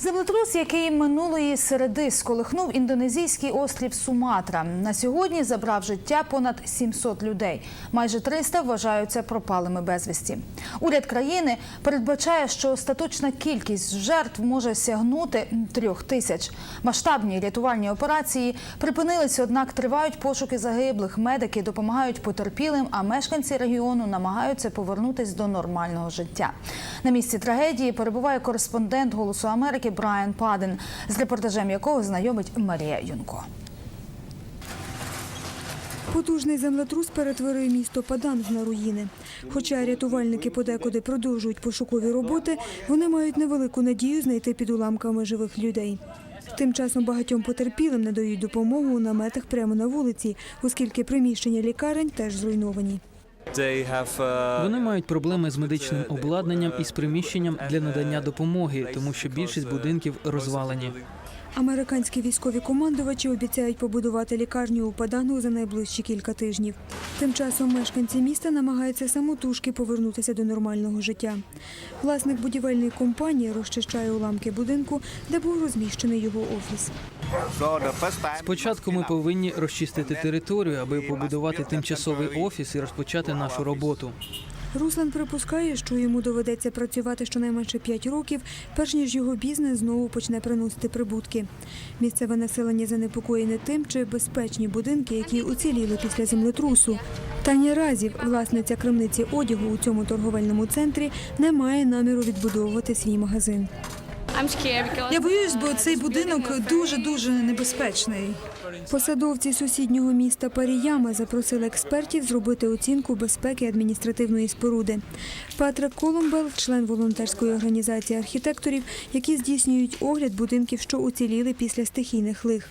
Землетрус, який минулої середи сколихнув індонезійський острів Суматра, на сьогодні забрав життя понад 700 людей. Майже 300 вважаються пропалими безвісті. Уряд країни передбачає, що остаточна кількість жертв може сягнути трьох тисяч. Масштабні рятувальні операції припинились, однак тривають пошуки загиблих. Медики допомагають потерпілим, а мешканці регіону намагаються повернутись до нормального життя. На місці трагедії перебуває кореспондент Голосу Америки Брайан Паден, з репортажем якого знайомить Марія Юнко. Потужний землетрус перетворив місто Паданг на руїни. Хоча рятувальники подекуди продовжують пошукові роботи, вони мають невелику надію знайти під уламками живих людей. Тим часом багатьом потерпілим надають допомогу у наметах прямо на вулиці, оскільки приміщення лікарень теж зруйновані. Вони мають проблеми з медичним обладнанням і з приміщенням для надання допомоги, тому що більшість будинків розвалені. Американські військові командувачі обіцяють побудувати лікарню у Падангу за найближчі кілька тижнів. Тим часом мешканці міста намагаються самотужки повернутися до нормального життя. Власник будівельної компанії розчищає уламки будинку, де був розміщений його офіс. Спочатку ми повинні розчистити територію, аби побудувати тимчасовий офіс і розпочати нашу роботу. Руслан припускає, що йому доведеться працювати щонайменше 5 років, перш ніж його бізнес знову почне приносити прибутки. Місцеве населення занепокоєне тим, чи безпечні будинки, які уціліли після землетрусу. Таня Разів, власниця крамниці одягу у цьому торговельному центрі, не має наміру відбудовувати свій магазин. Я боюсь, бо цей будинок дуже дуже небезпечний. Посадовці сусіднього міста Паріяма запросили експертів зробити оцінку безпеки адміністративної споруди. Патрик Колумбел, член волонтерської організації архітекторів, які здійснюють огляд будинків, що уціліли після стихійних лих.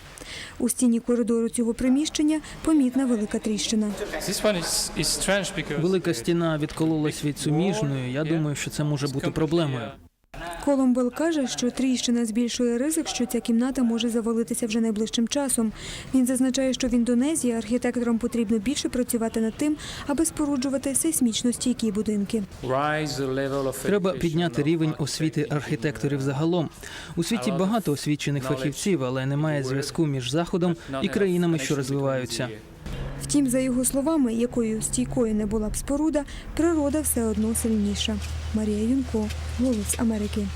У стіні коридору цього приміщення помітна велика тріщина. Велика стіна відкололась від суміжної. Я думаю, що це може бути проблемою. Колумбел каже, що тріщина збільшує ризик, що ця кімната може завалитися вже найближчим часом. Він зазначає, що в Індонезії архітекторам потрібно більше працювати над тим, аби споруджувати сейсмічно стійкі будинки. Треба підняти рівень освіти архітекторів загалом. У світі багато освічених фахівців, але немає зв'язку між заходом і країнами, що розвиваються. Втім, за його словами, якою стійкою не була б споруда, природа все одно сильніша. Марія Юнко, Голос Америки.